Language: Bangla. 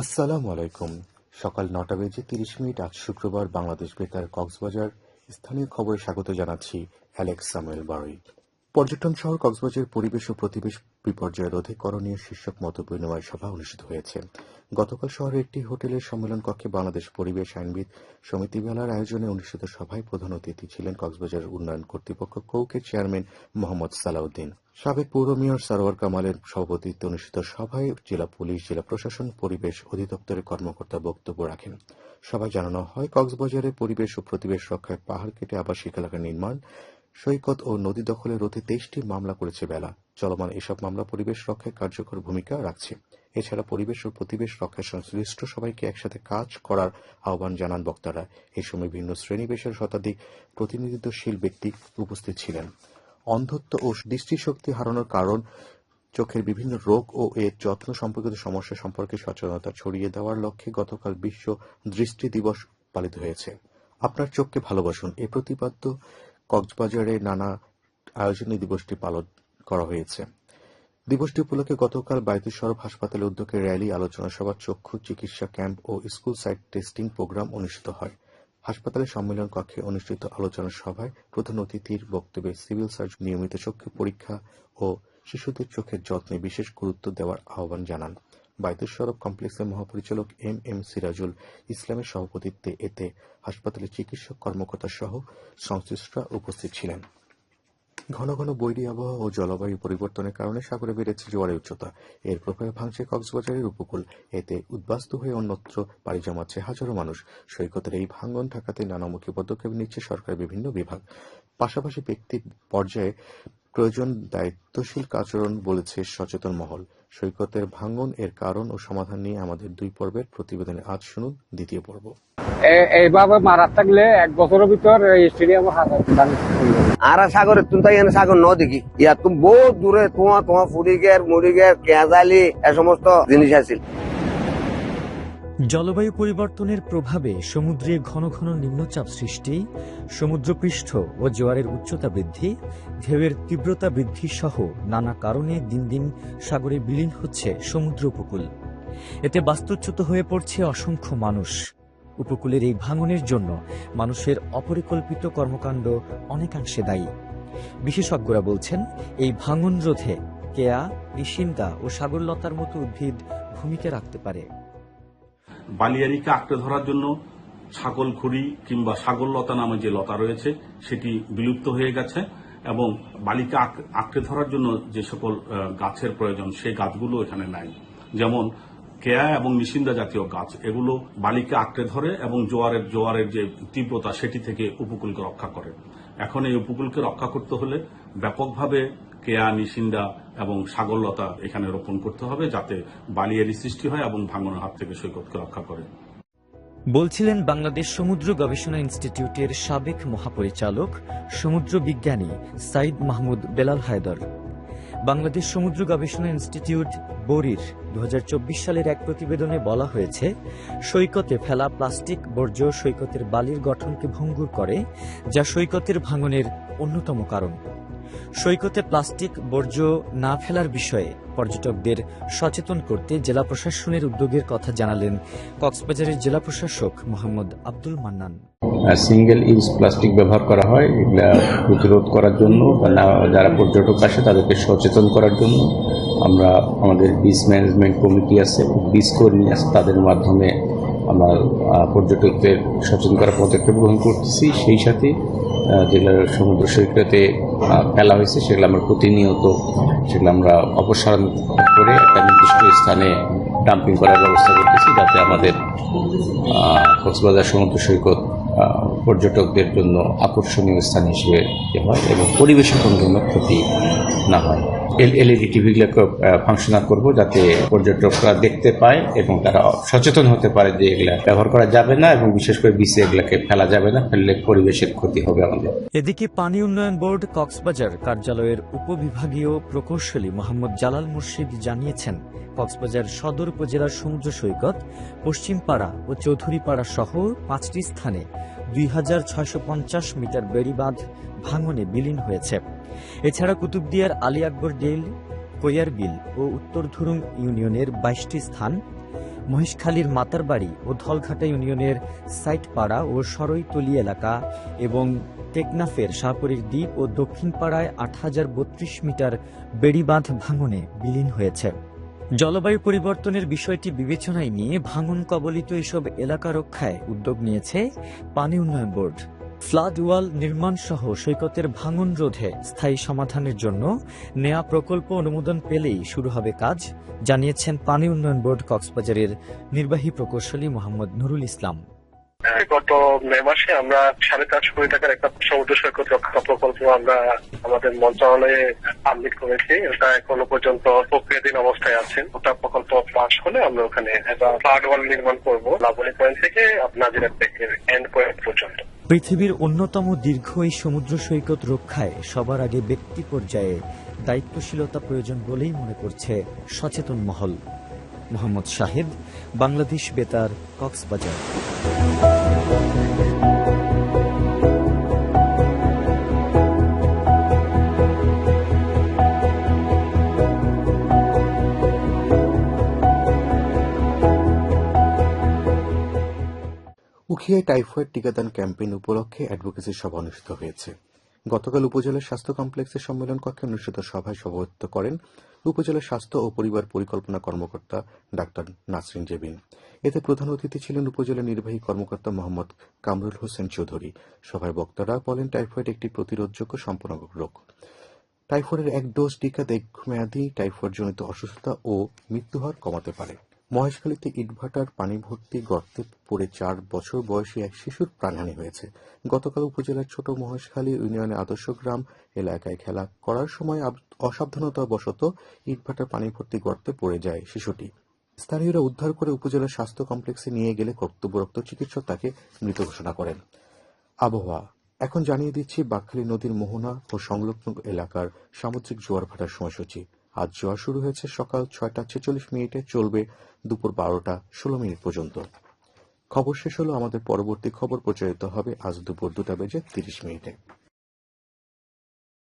আসসালামু আলাইকুম। সকাল নটা বেজে তিরিশ মিনিট আজ শুক্রবার বাংলাদেশ বেতার কক্সবাজার স্থানীয় খবরে স্বাগত জানাচ্ছি অ্যালেক্স সামুয়েল বারুই। পর্যটন শহর কক্সবাজার পরিবেশ ও প্রতিবেশ বিপর্যয় রোধে করণীয় শীর্ষক মত বিনিময় সভা অনুষ্ঠিত হয়েছে। গতকাল শহরের একটি হোটেলের সম্মেলন কক্ষে বাংলাদেশ পরিবেশ আইনবিদ সমিতি মেলার আয়োজনে অনুষ্ঠিত সভায় প্রধান অতিথি ছিলেন কক্সবাজার উন্নয়ন কর্তৃপক্ষ কৌকের চেয়ারম্যান মোহাম্মদ সালাউদ্দিন। সাবেক পৌর মেয়র সারোয়ার কামালের সভাপতিত্বে অনুষ্ঠিত সভায় জেলা পুলিশ, জেলা প্রশাসন, পরিবেশ অধিদপ্তরের কর্মকর্তা বক্তব্য রাখেন। সভায় জানানো হয়, কক্সবাজারে পরিবেশ ও প্রতিবেশ রক্ষায় পাহাড় কেটে আবাসিক এলাকা নির্মাণ সৈকত ও নদী দখলে রোধে তেইশটি মামলা করেছে বেলা। চলমান এসব মামলা পরিবেশ রক্ষায় কার্যকর ভূমিকা রাখছে। এছাড়া পরিবেশ ও প্রতিবেশ রক্ষায় সংশ্লিষ্ট সবাইকে একসাথে কাজ করার আহ্বান জানান বক্তারা। এই সময় ভিন্ন শ্রেণি পেশার শতাধিক প্রতিনিধিত্বশীল ব্যক্তি উপস্থিত ছিলেন। অন্ধত্ব ও দৃষ্টিশক্তি হারানোর কারণ, চোখের বিভিন্ন রোগ ও এর যত্ন সম্পর্কিত সমস্যা সম্পর্কে সচেতনতা ছড়িয়ে দেওয়ার লক্ষ্যে গতকাল বিশ্ব দৃষ্টি দিবস পালিত হয়েছে। আপনার চোখকে ভালোবাসুন। এ প্রতিপাদ্য কক্সবাজারে নানা আয়োজনে দিবসটি পালন করা হয়েছে। দিবসটি উপলক্ষে গতকাল বায়তুল সরব হাসপাতালে উদ্যোগে র্যালি, আলোচনা সভা, চক্ষু চিকিৎসা ক্যাম্প ও স্কুল সাইট টেস্টিং প্রোগ্রাম অনুষ্ঠিত হয়। হাসপাতালের সম্মেলন কক্ষে অনুষ্ঠিত আলোচনা সভায় প্রধান অতিথির বক্তব্যে সিভিল সার্জন নিয়মিত চক্ষু পরীক্ষা ও শিশুদের চোখের যত্নে বিশেষ গুরুত্ব দেওয়ার আহ্বান জানান। বায়তুল সড়ক কমপ্লেক্সের মহাপরিচালক এম এম সিরাজুল ইসলামের সভাপতিত্বে এতে হাসপাতালের চিকিৎসক, কর্মকর্তা সহ সংশ্লিষ্টরা উপস্থিত ছিলেন। ঘন ঘন বৈরী আবহাওয়া ও জলবায়ু পরিবর্তনের কারণে সাগরে বেড়েছে জোয়ারের উচ্চতা। এর প্রভাবে ভাঙছে কক্সবাজারের উপকূল। এতে উদ্বাস্তু হয়ে অন্যত্র পাড়ি জমাচ্ছে হাজারো মানুষ। সৈকতের এই ভাঙ্গন ঠেকাতে নানামুখী পদক্ষেপ নিচ্ছে সরকারের বিভিন্ন বিভাগ। পাশাপাশি ব্যক্তি পর্যায়ে প্রয়োজন দায়িত্বশীল আচরণ বলেছে সচেতন মহল। সৈকতের ভাঙ্গন এর কারণ ও সমাধান নিয়ে আমাদের দুই পর্বের প্রতিবেদনে আজ শুনুন দ্বিতীয় পর্ব। এইভাবে মারা থাকলে এক বছরের ভিতর স্টেডিয়াম আর সাগরের তুমি তাই সাগর ন দেখি। ইয়া তুমি বহু দূরে তোমার তোমার ফুরিগের মুড়িগের কেঁজালি এ সমস্ত জিনিস আছিল। জলবায়ু পরিবর্তনের প্রভাবে সমুদ্রে ঘন ঘন নিম্নচাপ সৃষ্টি, সমুদ্রপৃষ্ঠ ও জোয়ারের উচ্চতা বৃদ্ধি, ঢেউয়ের তীব্রতা বৃদ্ধি সহ নানা কারণে দিন দিন সাগরে বিলীন হচ্ছে সমুদ্র উপকূল। এতে বাস্তুচ্যুত হয়ে পড়ছে অসংখ্য মানুষ। উপকূলের এই ভাঙনের জন্য মানুষের অপরিকল্পিত কর্মকাণ্ড অনেকাংশে দায়ী। বিশেষজ্ঞরা বলছেন, এই ভাঙন রোধে কেয়া ঋষিন্দা ও সাগরলতার মতো উদ্ভিদ ভূমিকা রাখতে পারে। বালিয়ারিকে আঁকড়ে ধরার জন্য ছাগল ঘুড়ি কিংবা সাগর লতা নামে যে লতা রয়েছে, সেটি বিলুপ্ত হয়ে গেছে এবং বালিকে আঁক- আঁকড়ে ধরার জন্য যে সকল গাছের প্রয়োজন, সেই গাছগুলো এখানে নাই। যেমন কেয়া এবং নিশিন্দা জাতীয় গাছ, এগুলো বালিকে আঁকড়ে ধরে এবং জোয়ারের জোয়ারের যে তীব্রতা, সেটি থেকে উপকূলকে রক্ষা করে। এখন এই উপকূলকে রক্ষা করতে হলে ব্যাপকভাবে কেয়া, নিশিন্দা এবং সাগরলতা এখানে রোপণ করতে হবে যাতে বালিয়ারি সৃষ্টি হয় এবং ভাঙনের হাত থেকে সৈকতকে রক্ষা করে। বলছিলেন বাংলাদেশ সমুদ্র গবেষণা ইনস্টিটিউটের সাবেক মহাপরিচালক, সমুদ্র বিজ্ঞানী সাইদ মাহমুদ বেলাল হায়দর। বাংলাদেশ সমুদ্র গবেষণা ইনস্টিটিউট, বরির দু সালের এক প্রতিবেদনে বলা হয়েছে, সৈকতে ফেলা প্লাস্টিক বর্জ্য সৈকতের বালির গঠনকে ভঙ্গুর করে, যা সৈকতের ভাঙনের অন্যতম কারণ। সৈকতে প্লাস্টিক, বর্জ্য না ফেলার বিষয়ে পর্যটকদের সচেতন করতে জেলা প্রশাসনের উদ্যোগের কথা জানালেন কক্সবাজারের জেলা প্রশাসক Mohammad Abdul Mannan. Single use plastic ব্যবহার করা হয়, এগুলা প্রতিরোধ করার জন্য যারা পর্যটক আসে তাদেরকে সচেতন করার জন্য। আমরা আমাদের বিচ ম্যানেজমেন্ট কমিটি আছে বিচ কর্মী আছে তাদের মাধ্যমে আমরা পর্যটকদের সচেতন করার পদক্ষেপ গ্রহণ করতেছি। সেই সাথে যেগুলো সমুদ্র সৈকতে ফেলা হয়েছে, সেগুলো আমরা প্রতিনিয়ত, সেগুলো আমরা অপসারণ করে একটা নির্দিষ্ট স্থানে ডাম্পিং করার ব্যবস্থা করতেছি যাতে আমাদের কক্সবাজার সমুদ্র সৈকত পর্যটকদের জন্য আকর্ষণীয় স্থান হিসেবে হয় এবং পরিবেশের কোনো ক্ষতি না হয়। এলইডি টিভিগুলোকে ফাংশনাল করব যাতে পর্যটকরা দেখতে পায় এবং তারা সচেতন হতে পারে যে এগুলা ব্যবহার করা যাবে না এবং বিশেষ করে বিচে এগুলাকে ফেলা যাবে না, ফেললে পরিবেশের ক্ষতি হবে আমাদের। এদিকে পানি উন্নয়ন বোর্ড কক্সবাজার কার্যালয়ের উপবিভাগীয় প্রকৌশলী মোহাম্মদ জালাল মুর্শিদ জানিয়েছেন, কক্সবাজার সদর উপজেলার সমুদ্র সৈকত, পশ্চিমপাড়া ও চৌধুরীপাড়া সহ পাঁচটি স্থানে দুই হাজার ছয়শো পঞ্চাশ মিটার বেড়িবাঁধ ভাঙনে বিলীন হয়েছে। এছাড়া কুতুবদিয়ার আলী আকবর ডেল কৈয়ারবিল ও উত্তর ধুরুং ইউনিয়নের বাইশটি স্থান, মহেশখালীর মাতারবাড়ি ও ধলঘাটা ইউনিয়নের সাইটপাড়া ও সরইতলি এলাকা এবং টেকনাফের শাহপুরীর দ্বীপ ও দক্ষিণপাড়ায় আট হাজার বত্রিশ মিটার বেড়িবাঁধ ভাঙনে বিলীন হয়েছে। জলবায়ু পরিবর্তনের বিষয়টি বিবেচনায় নিয়ে ভাঙন কবলিত এসব এলাকা রক্ষায় উদ্যোগ নিয়েছে পানি উন্নয়ন বোর্ড। ফ্লাড ওয়াল নির্মাণ সহ সৈকতের ভাঙন রোধে স্থায়ী সমাধানের জন্য নেয়া প্রকল্প অনুমোদন পেলেই শুরু হবে কাজ জানিয়েছেন পানি উন্নয়ন বোর্ড কক্সবাজারের নির্বাহী প্রকৌশলী মোহাম্মদ নুরুল ইসলাম। হ্যাঁ, গত মে মাসে আমরা সাড়ে চারশো কোটি টাকার একটা সমুদ্র সৈকত রক্ষা প্রকল্প আমরা আমাদের মন্ত্রণালয়ে সাবমিট করেছি। এটা এখনও পর্যন্ত প্রক্রিয়াধীন অবস্থায় আছে। ওটা প্রকল্প পাশ হলে আমরা ওখানে একটা ফ্লাড ওয়াল নির্মাণ করব। লাবণী পয়েন্ট থেকে নাজিরা থেকে এন্ড পয়েন্ট পৃথিবীর অন্যতম দীর্ঘ এই সমুদ্র সৈকত রক্ষায় সবার আগে ব্যক্তি পর্যায়ে দায়িত্বশীলতা প্রয়োজন বলেই মনে করছে সচেতন মহল। মোহাম্মদ শাহেদ, বাংলাদেশ বেতার, কক্সবাজার। উখিয়ায় টাইফয়েড টিকাদান ক্যাম্পেইন উপলক্ষে অ্যাডভোকেসি সভা অনুষ্ঠিত হয়েছে। গতকাল উপজেলা স্বাস্থ্য কমপ্লেক্সের সম্মেলন কক্ষে অনুষ্ঠিত সভায় সভাপতিত্ব করেন উপজেলা স্বাস্থ্য ও পরিবার পরিকল্পনা কর্মকর্তা ডাক্তার নাসরিন জেবিন। এতে প্রধান অতিথি ছিলেন উপজেলা নির্বাহী কর্মকর্তা মোহাম্মদ কামরুল হোসেন চৌধুরী। সভায় বক্তারা বলেন, টাইফয়েড একটি প্রতিরোধযোগ্য সম্পন্ন রোগ। টাইফয়েডের এক ডোজ টিকা দীর্ঘমেয়াদী টাইফয়েড জনিত অসুস্থতা ও মৃত্যুহার কমাতে পারে। মহেশখালীতে ইটভাটার পানি ভর্তি গর্তে পড়ে চার বছর বয়সী এক শিশুর প্রাণহানি হয়েছে। গতকাল উপজেলার ছোট মহেশখালী ইউনিয়নে আদর্শ গ্রাম এলাকায় খেলা করার সময় অসাবধানতাবশত ইটভাটার পানি ভর্তি গর্তে পড়ে যায় শিশুটি। স্থানীয়রা উদ্ধার করে উপজেলা স্বাস্থ্য কমপ্লেক্সে নিয়ে গেলে কর্তব্যরত চিকিৎসক তাকে মৃত ঘোষণা করেন। আবহাওয়া। এখন জানিয়ে দিচ্ছি, বাকখালী নদীর মোহনা ও সংলগ্ন এলাকার সামুদ্রিক জোয়ার ভাটার সময়সূচি। আজ জোয়ার শুরু হয়েছে সকাল ছয়টা ছেচল্লিশ মিনিটে, চলবে দুপুর বারোটা ষোলো মিনিট পর্যন্ত। খবর শেষ হলো, আমাদের পরবর্তী খবর প্রচারিত হবে আজ দুপুর দুটা বেজে তিরিশ মিনিটে।